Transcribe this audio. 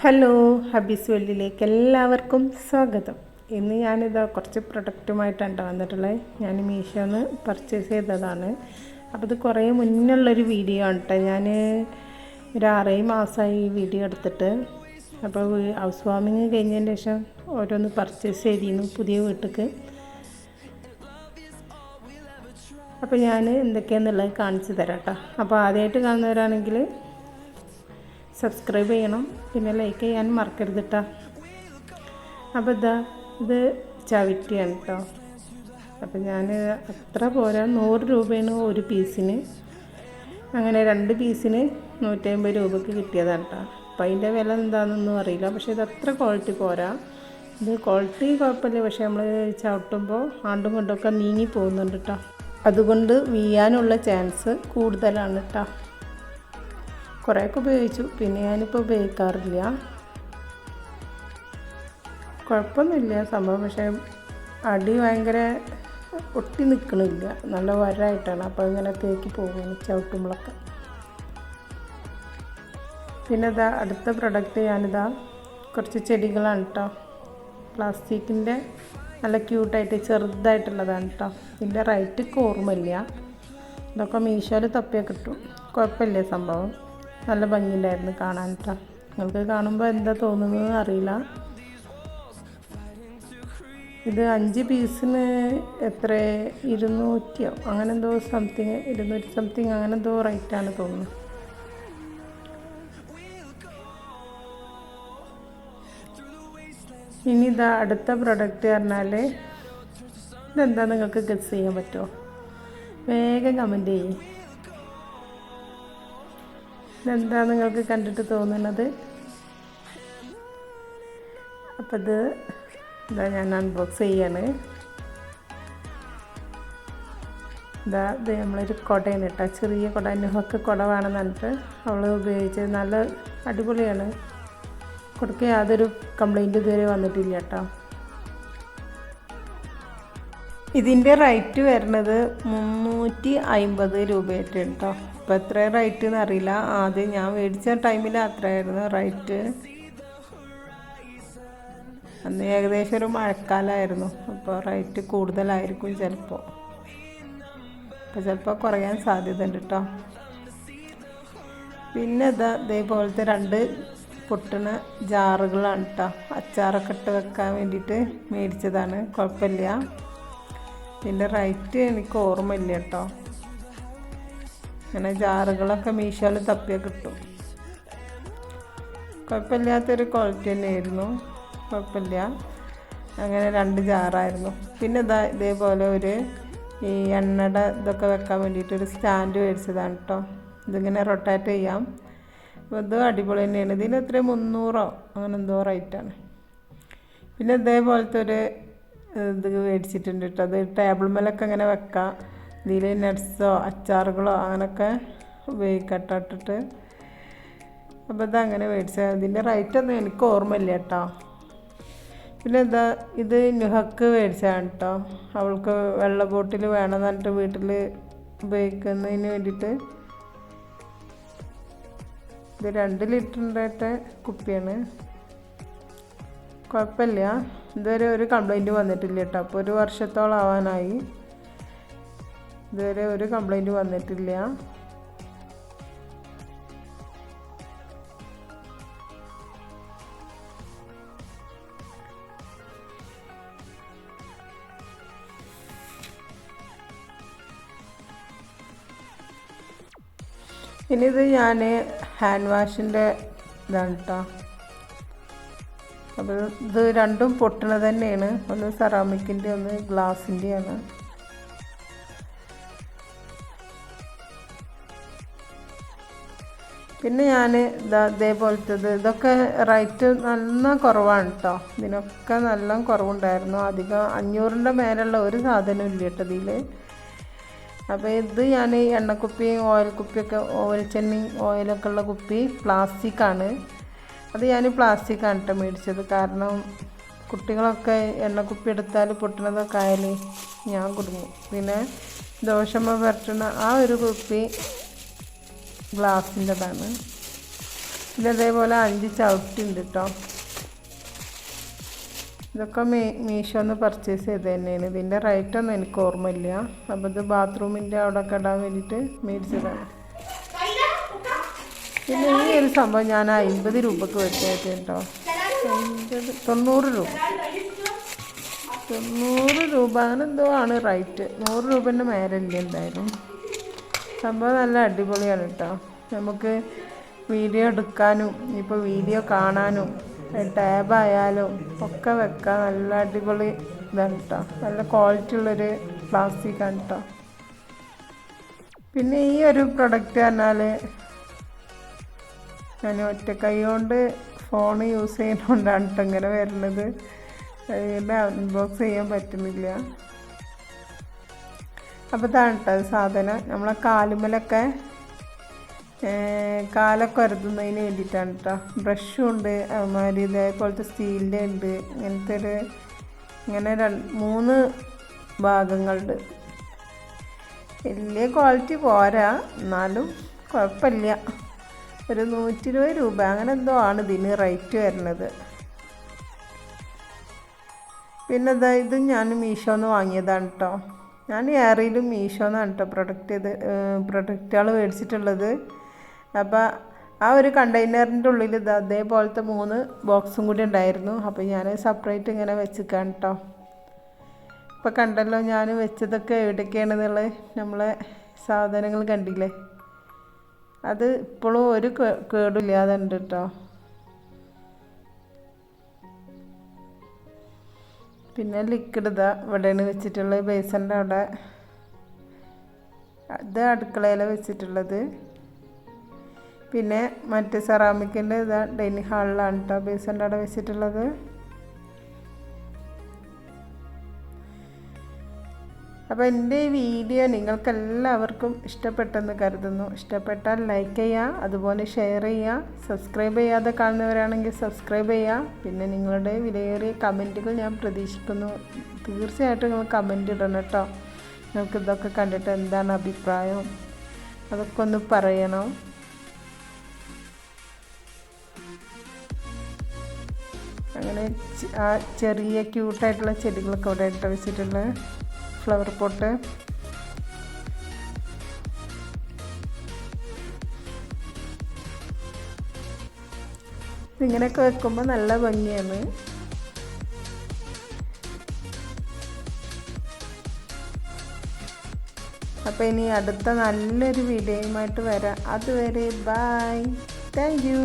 Hello ഹബീസ് വേൾഡിലേക്ക് എല്ലാവർക്കും സ്വാഗതം. ഇന്ന് ഞാനിതാ കുറച്ച് പ്രൊഡക്റ്റുമായിട്ടാണ് വന്നിട്ടുള്ളത്. ഞാൻ മീഷോന്ന് പർച്ചേസ് ചെയ്തതാണ്. അപ്പോൾ ഇത് കുറേ മുന്നുള്ളൊരു വീഡിയോ ആണ് കേട്ടോ ഞാൻ ഒരു ആറേഴ് മാസമായി ഈ വീഡിയോ എടുത്തിട്ട്. അപ്പോൾ ഹൗസ് വാമിങ് കഴിഞ്ഞതിന് ശേഷം ഓരോന്ന് പർച്ചേസ് ചെയ്തിരുന്നു പുതിയ വീട്ടിലേക്ക് അപ്പോൾ ഞാൻ എന്തൊക്കെയാണെന്നുള്ളത് കാണിച്ചു തരാം കേട്ടോ അപ്പോൾ ആദ്യമായിട്ട് കാണുന്നവരാണെങ്കിൽ സബ്സ്ക്രൈബ് ചെയ്യണം. പിന്നെ ലൈക്ക് ചെയ്യാൻ മറക്കരുത് കേട്ടോ അപ്പോൾ ഇതാ ഇത് ചവിറ്റിയാണ് കേട്ടോ അപ്പം ഞാൻ അത്ര പോരാ. നൂറ് രൂപയാണ് ഒരു പീസിന് അങ്ങനെ രണ്ട് പീസിന് നൂറ്റമ്പത് രൂപയ്ക്ക് കിട്ടിയതാണ് കേട്ടോ അപ്പം അതിന്റെ വില എന്താണെന്നൊന്നും അറിയില്ല. പക്ഷേ ഇത് അത്ര ക്വാളിറ്റി പോരാ. ഇത് ക്വാളിറ്റി കുഴപ്പമില്ല പക്ഷേ നമ്മൾ ചവിട്ടുമ്പോൾ ആണ്ടും കൊണ്ടൊക്കെ നീങ്ങി പോകുന്നുണ്ട് കേട്ടോ അതുകൊണ്ട് വീയാനുള്ള ചാൻസ് കൂടുതലാണ് കേട്ടോ കുറേയൊക്കെ ഉപയോഗിച്ചു. പിന്നെ ഞാനിപ്പോൾ ഉപയോഗിക്കാറില്ല. കുഴപ്പമൊന്നുമില്ല. സംഭവം പക്ഷേ അടി ഭയങ്കര ഒട്ടി നിൽക്കണില്ല നല്ല വരായിട്ടാണ്. അപ്പോൾ ഇങ്ങനെ തേക്കി പോകും ചവിട്ടുമ്പോഴൊക്കെ. പിന്നെ ഇതാ അടുത്ത പ്രൊഡക്റ്റ് ഞാനിതാ കുറച്ച് ചെടികളാണ് കേട്ടോ പ്ലാസ്റ്റിക്കിന്റെ നല്ല ക്യൂട്ടായിട്ട് ചെറുതായിട്ടുള്ളതാണ് കേട്ടോ ഇതിന്റെ റൈറ്റ് ഓർമ്മയില്ല. ഇതൊക്കെ മീഷോയിൽ തപ്പിയാൽ കിട്ടും കുഴപ്പമില്ല സംഭവം. നല്ല ഭംഗിയുണ്ടായിരുന്നു കാണാൻ കേട്ടോ നിങ്ങൾക്ക് കാണുമ്പോൾ എന്താ തോന്നുന്നത് അറിയില്ല. ഇത് അഞ്ച് പീസിന് എത്ര? ഇരുന്നൂറ്റിയോ അങ്ങനെ എന്തോ സംതിങ് ഇരുന്നൂറ്റി സംതിങ് അങ്ങനെ എന്തോ റേറ്റാണ് തോന്നുന്നത് ഇനി ഇതാ അടുത്ത പ്രൊഡക്റ്റ് പറഞ്ഞാൽ ഇതെന്താ നിങ്ങൾക്ക് ഗസ് ചെയ്യാൻ പറ്റുമോ വേഗം കമന്റ് ചെയ്യും. ഇതെന്താ നിങ്ങൾക്ക് കണ്ടിട്ട് തോന്നുന്നത്? അപ്പം ഇത് ഇതാ ഞാൻ അൺബോക്സ് ചെയ്യാണ്. ഇതാ ഇത് നമ്മളൊരു കുടയാണ് കേട്ടോ. ചെറിയ കുട നുഹക്ക് കുട വേണമെന്ന് പറഞ്ഞിട്ട് അവൾ ഉപയോഗിച്ച് നല്ല അടിപൊളിയാണ്. കുടക്ക് യാതൊരു കംപ്ലൈന്റ് ഇതുവരെ വന്നിട്ടില്ല കേട്ടോ. ഇതിന്റെ റേറ്റ് വരുന്നത് മുന്നൂറ്റി അമ്പത് രൂപയായിട്ട് കേട്ടോ. ഇപ്പോൾ എത്ര റേറ്റ് എന്ന് അറിയില്ല. ആദ്യം ഞാൻ മേടിച്ച ടൈമിൽ അത്രയായിരുന്നു റൈറ്റ് അന്ന് ഏകദേശം ഒരു മഴക്കാലമായിരുന്നു അപ്പോൾ റേറ്റ് കൂടുതലായിരിക്കും ചിലപ്പോൾ അപ്പോൾ ചിലപ്പോൾ കുറയാൻ സാധ്യത ഉണ്ട് കേട്ടോ പിന്നെ ഇതാ ഇതേപോലത്തെ രണ്ട് പൊട്ടണ ജാറുകളാണ് കേട്ടോ അച്ചാറൊക്കെ ഇട്ട് വെക്കാൻ വേണ്ടിയിട്ട് മേടിച്ചതാണ്. കുഴപ്പമില്ല. ഇതിന്റെ റൈറ്റ് എനിക്ക് ഓർമ്മയില്ല കേട്ടോ അങ്ങനെ ജാറുകളൊക്കെ മീഷോയിൽ തപ്പിയ കിട്ടും കുഴപ്പമില്ലാത്തൊരു ക്വാളിറ്റി തന്നെയായിരുന്നു. കുഴപ്പമില്ല. അങ്ങനെ രണ്ട് ജാറായിരുന്നു. പിന്നെ ഇതാ ഇതേപോലെ ഒരു ഈ എണ്ണയുടെ ഇതൊക്കെ വെക്കാൻ വേണ്ടിയിട്ട് ഒരു സ്റ്റാൻഡ് മേടിച്ചതാണ് കേട്ടോ ഇതിങ്ങനെ റൊട്ടേറ്റ് ചെയ്യാം. ഇത് അടിപൊളി തന്നെയാണ്. ഇതിന് എത്ര? മുന്നൂറോ? അങ്ങനെ എന്തോ റേറ്റാണ് പിന്നെ ഇതേപോലത്തെ ഒരു ഇത് മേടിച്ചിട്ടുണ്ട് കേട്ടോ അത് ടേബിൾ മേലൊക്കെ അങ്ങനെ വെക്കാം. ഇതിൽ നട്ട്സോ അച്ചാറുകളോ അങ്ങനെയൊക്കെ ഉപയോഗിക്കട്ടോ ഇട്ടിട്ട് അപ്പോൾ ഇതങ്ങനെ മേടിച്ചത് ഇതിന്റെ റേറ്റൊന്നും എനിക്ക് ഓർമ്മയില്ല കേട്ടോ. പിന്നെ എന്താ ഇത് നുഹക്ക് മേടിച്ചതാണ് കേട്ടോ. അവൾക്ക് വെള്ള ബോട്ടിൽ വേണമെന്ന് പറഞ്ഞിട്ട് വീട്ടിൽ ഉപയോഗിക്കുന്നതിന് വേണ്ടിയിട്ട്. ഇത് രണ്ട് ലിറ്ററിന്റെ കുപ്പിയാണ്. കുഴപ്പമില്ല. ഇതുവരെ ഒരു കംപ്ലൈന്റ് വന്നിട്ടില്ല കേട്ടോ. അപ്പോൾ ഒരു വർഷത്തോളം ആവാനായി. ഇതുവരെ ഒരു കംപ്ലൈന്റ് വന്നിട്ടില്ല. ഇനി ഇത് ഞാൻ ഹാൻഡ് വാഷിന്റെ ഇതാണ് കേട്ടോ അപ്പോൾ ഇത് രണ്ടും പൊട്ടണ തന്നെയാണ്. ഒന്ന് സെറാമിക്കിന്റെ ഒന്ന് ഗ്ലാസിന്റെയാണ് പിന്നെ ഞാൻ ഇതാ ഇതേപോലത്തത്. ഇതൊക്കെ റേറ്റ് നല്ല കുറവാണ് കേട്ടോ ഇതിനൊക്കെ നല്ല കുറവുണ്ടായിരുന്നു. അധികം അഞ്ഞൂറിന്റെ മേലുള്ള ഒരു സാധനം ഇല്ല കേട്ടോ ഇതിൽ അപ്പോൾ ഇത് ഞാൻ എണ്ണക്കുപ്പിയും ഓയിൽ കുപ്പിയൊക്കെ ഓയിൽ ചെന്നി ഓയിലൊക്കെ ഉള്ള കുപ്പി പ്ലാസ്റ്റിക്കാണ് അത് ഞാൻ പ്ലാസ്റ്റിക്കാണ് കേട്ടോ മേടിച്ചത്. കാരണം കുട്ടികളൊക്കെ എണ്ണക്കുപ്പി എടുത്താൽ പൊട്ടണതൊക്കെ ആയാൽ ഞാൻ കുടുങ്ങും. പിന്നെ ദോഷമ്മ പുരട്ടുന്ന ആ ഒരു കുപ്പി ഗ്ലാസിന്റെതാണ് ഇതേപോലെ അഞ്ച് ചവിട്ടി ഉണ്ട് കേട്ടോ ഇതൊക്കെ മീ മീഷോന്ന് പർച്ചേസ് ചെയ്ത് തന്നെയാണ്. ഇതിന്റെ റേറ്റൊന്നും എനിക്ക് ഓർമ്മയില്ല. അപ്പോൾ ഇത് ബാത്റൂമിന്റെ അവിടെ ഒക്കെ ഇടാൻ വേണ്ടിയിട്ട് മേടിച്ചതാണ്. പിന്നെ ഈ ഒരു സംഭവം ഞാൻ അൻപത് രൂപക്ക് വെച്ചായിട്ട് കേട്ടോ അൻപത് തൊണ്ണൂറ് രൂപ. തൊണ്ണൂറ് രൂപ എന്തോ ആണ് റേറ്റ് നൂറ് രൂപേന്റെ മേലല്ലേ എന്തായാലും. സംഭവം നല്ല അടിപൊളിയാണ് കേട്ടോ. നമുക്ക് വീഡിയോ എടുക്കാനും ഇപ്പോൾ വീഡിയോ കാണാനും ടാബായാലും ഒക്കെ വെക്കാൻ നല്ല അടിപൊളി ഇതാണ് കേട്ടോ. നല്ല ക്വാളിറ്റി ഉള്ളൊരു പ്ലാസ്റ്റിക് ആണ് കേട്ടോ. പിന്നെ ഈ ഒരു പ്രൊഡക്റ്റ് പറഞ്ഞാൽ ഞാൻ ഒറ്റ കൈ കൊണ്ട് ഫോൺ യൂസ് ചെയ്യുന്നതുകൊണ്ടാണ് കേട്ടോ ഇങ്ങനെ വരുന്നത് അൺബോക്സ് ചെയ്യാൻ പറ്റുന്നില്ല. അപ്പോൾ ഇതാണ് കേട്ടോ സാധനം. നമ്മളെ കാലുമലൊക്കെ കാലൊക്കെ വരുത്തുന്നതിന് വേണ്ടിയിട്ടാണ് കേട്ടോ ബ്രഷും ഉണ്ട് അതുമാതിരി ഇതേപോലത്തെ സ്റ്റീലിന്റെ ഉണ്ട്. ഇങ്ങനത്തെ ഒരു ഇങ്ങനെ മൂന്ന് ഭാഗങ്ങളുണ്ട്. വലിയ ക്വാളിറ്റി പോരാ. എന്നാലും കുഴപ്പമില്ല. ഒരു നൂറ്റി ഇരുപത് രൂപ. അങ്ങനെ എന്തോ ആണ് ഇതിന് റേറ്റ് വരുന്നത്. പിന്നെ ഇതാ ഇത് ഞാൻ മീഷോന്ന് വാങ്ങിയതാണ് കേട്ടോ ഞാൻ ഏറിയിലും മീഷോന്നാണ് കേട്ടോ പ്രൊഡക്റ്റ് ഇത് പ്രൊഡക്റ്റുകൾ മേടിച്ചിട്ടുള്ളത്. അപ്പോൾ ആ ഒരു കണ്ടെയ്നറിന്റെ ഉള്ളിൽ ഇത് അതേപോലത്തെ മൂന്ന് ബോക്സും കൂടി ഉണ്ടായിരുന്നു. അപ്പോൾ ഞാൻ സെപ്പറേറ്റ് ഇങ്ങനെ വെച്ചിക്കാൻ കേട്ടോ ഇപ്പോൾ കണ്ടല്ലോ ഞാൻ വെച്ചതൊക്കെ എവിടേക്കാണെന്നുള്ളത് നമ്മളെ സാധനങ്ങൾ കണ്ടില്ലേ? അത് ഇപ്പോഴും ഒരു കേടില്ലാതെ ഉണ്ട് കേട്ടോ പിന്നെ ലിക്വിഡ് ഇതാ ഇവിടെയാണ് വെച്ചിട്ടുള്ളത്. ബേസന്റെ അവിടെ. ഇത് അടുക്കളയിൽ വെച്ചിട്ടുള്ളത്. പിന്നെ മറ്റ് സെറാമിക്കിന്റെ ഇതാ ഡൈനിങ് ഹാളിലാണ് കേട്ടോ ബേസന്റെ അവിടെ വെച്ചിട്ടുള്ളത്. അപ്പോൾ എന്റെ ഈ വീഡിയോ നിങ്ങൾക്ക് എല്ലാവർക്കും ഇഷ്ടപ്പെട്ടെന്ന് കരുതുന്നു. ഇഷ്ടപ്പെട്ടാൽ ലൈക്ക് ചെയ്യുക അതുപോലെ ഷെയർ ചെയ്യുക സബ്സ്ക്രൈബ് ചെയ്യാതെ കാണുന്നവരാണെങ്കിൽ സബ്സ്ക്രൈബ് ചെയ്യുക പിന്നെ നിങ്ങളുടെ വിലയേറിയ കമന്റുകൾ ഞാൻ പ്രതീക്ഷിക്കുന്നു. തീർച്ചയായിട്ടും നിങ്ങൾ കമന്റ് ഇടണം കേട്ടോ. നിങ്ങൾക്ക് ഇതൊക്കെ കണ്ടിട്ട് എന്താണ് അഭിപ്രായം? അതൊക്കെ ഒന്ന് പറയണം. അങ്ങനെ ആ ചെറിയ ക്യൂട്ടായിട്ടുള്ള ചെടികളൊക്കെ ഇവിടെ ഇട്ട് വെച്ചിട്ടുള്ളത് ഫ്ലവർ പോട്ട്. ഇങ്ങനെയൊക്കെ വെക്കുമ്പോൾ നല്ല ഭംഗിയാണ്. അപ്പോൾ ഇനി അടുത്ത നല്ലൊരു വീഡിയോയുമായിട്ട് വരാം. അതുവരെ ബായ് താങ്ക് യു